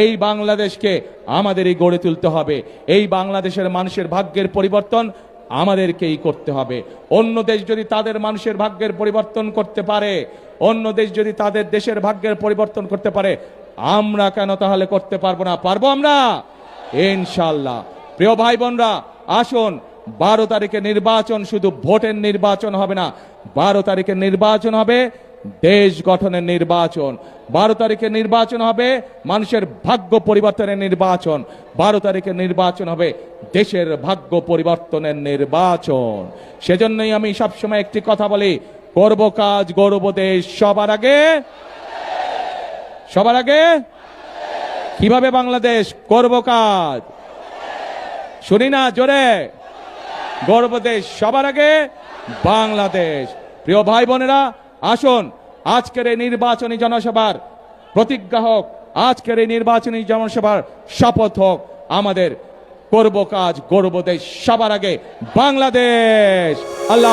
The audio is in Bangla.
এই বাংলাদেশকে আমাদেরই গড়ে তুলতে হবে। এই বাংলাদেশের মানুষের ভাগ্যের পরিবর্তন আমাদেরকেই করতে হবে। অন্য দেশ যদি তাদের মানুষের ভাগ্যের পরিবর্তন করতে পারে, অন্য দেশ যদি তাদের দেশের ভাগ্যের পরিবর্তন করতে পারে, আমরা কেন তাহলে করতে পারব না? পারব আমরা? ইনশাল্লাহ প্রিয় ভাই বোনরা আসুন, বারো তারিখে নির্বাচন শুধু ভোটের নির্বাচন হবে না, বারো তারিখে নির্বাচন হবে দেশ গঠনের নির্বাচন। বারো তারিখে নির্বাচন হবে, মানুষের ভাগ্য পরিবর্তনের নির্বাচন। বারো তারিখে নির্বাচন হবে, দেশের ভাগ্য পরিবর্তনের নির্বাচন। সেজন্যই আমি সবসময় একটি কথা বলি করব কাজ, গৌরব দেশ। সবার আগে? সবার আগে? কীভাবে বাংলাদেশ? করব কাজ। শুনি না, জোরে। গর্ব দেশ, সবার আগে? বাংলাদেশ। প্রিয় ভাই বোনেরা আসুন, আজকের এই নির্বাচনী জনসভার প্রতিজ্ঞা হোক, আজকের এই নির্বাচনী জনসভার শপথ হোক, আমাদের করব কাজ গর্ব দেশ সবার আগে, বাংলাদেশ! আল্লাহ